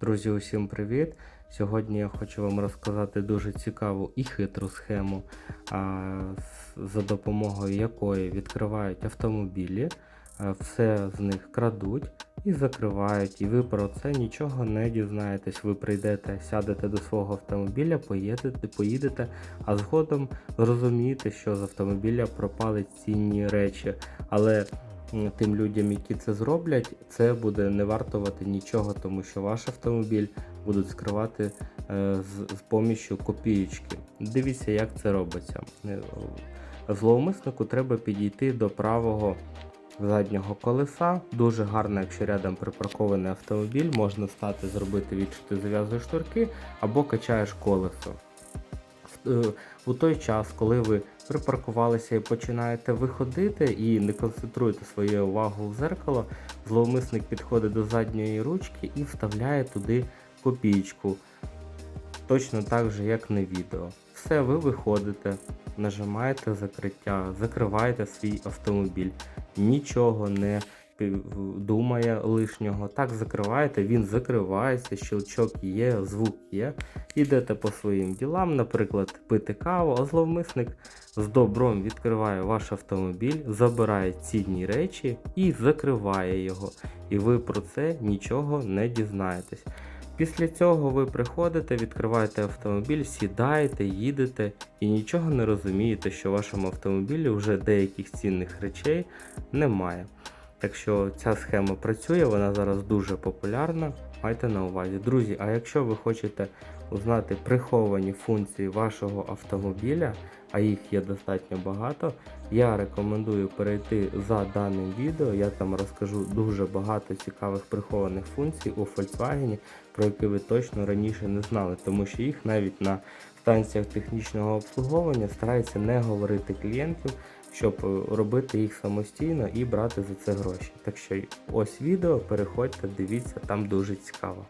Друзі, усім привіт! Сьогодні я хочу вам розказати дуже цікаву і хитру схему, за допомогою якої відкривають автомобілі, все з них крадуть і закривають. І ви про це нічого не дізнаєтесь. Ви прийдете, сядете до свого автомобіля, поїдете, поїдете, а згодом зрозумієте, що з автомобіля пропали цінні речі. Але тим людям, які це зроблять, це буде не вартувати нічого, тому що ваш автомобіль будуть скривати е, з, з поміччю копієчки. Дивіться, як це робиться. Е, Зловмиснику треба підійти до правого заднього колеса. Дуже гарно, якщо рядом припаркований автомобіль, можна стати, зробити відчути зав'язуєш шнурки або качаєш колесо. Е, У той час, коли ви припаркувалися і починаєте виходити і не концентруєте свою увагу в зеркало, зловмисник підходить до задньої ручки і вставляє туди копійку. Точно так же, як на відео. Все, ви виходите, нажимаєте закриття, закриваєте свій автомобіль. Нічого не думає лишнього. Так закриваєте, він закривається, щелчок є, звук є. Ідете по своїм ділам, наприклад, пити каву, а зловмисник з добром відкриває ваш автомобіль, забирає цінні речі і закриває його. І ви про це нічого не дізнаєтесь. Після цього ви приходите, відкриваєте автомобіль, сідаєте, їдете і нічого не розумієте, що в вашому автомобілі вже деяких цінних речей немає. Так що ця схема працює, вона зараз дуже популярна. Майте на увазі. Друзі, а якщо ви хочете узнати приховані функції вашого автомобіля, а їх є достатньо багато, я рекомендую перейти за даним відео. Я там розкажу дуже багато цікавих прихованих функцій у Volkswagen, про які ви точно раніше не знали, тому що їх навіть на станціях технічного обслуговування стараються не говорити клієнтів, щоб е, робити їх самостійно і брати за це гроші. Так що ось відео, переходьте, дивіться, там дуже цікаво.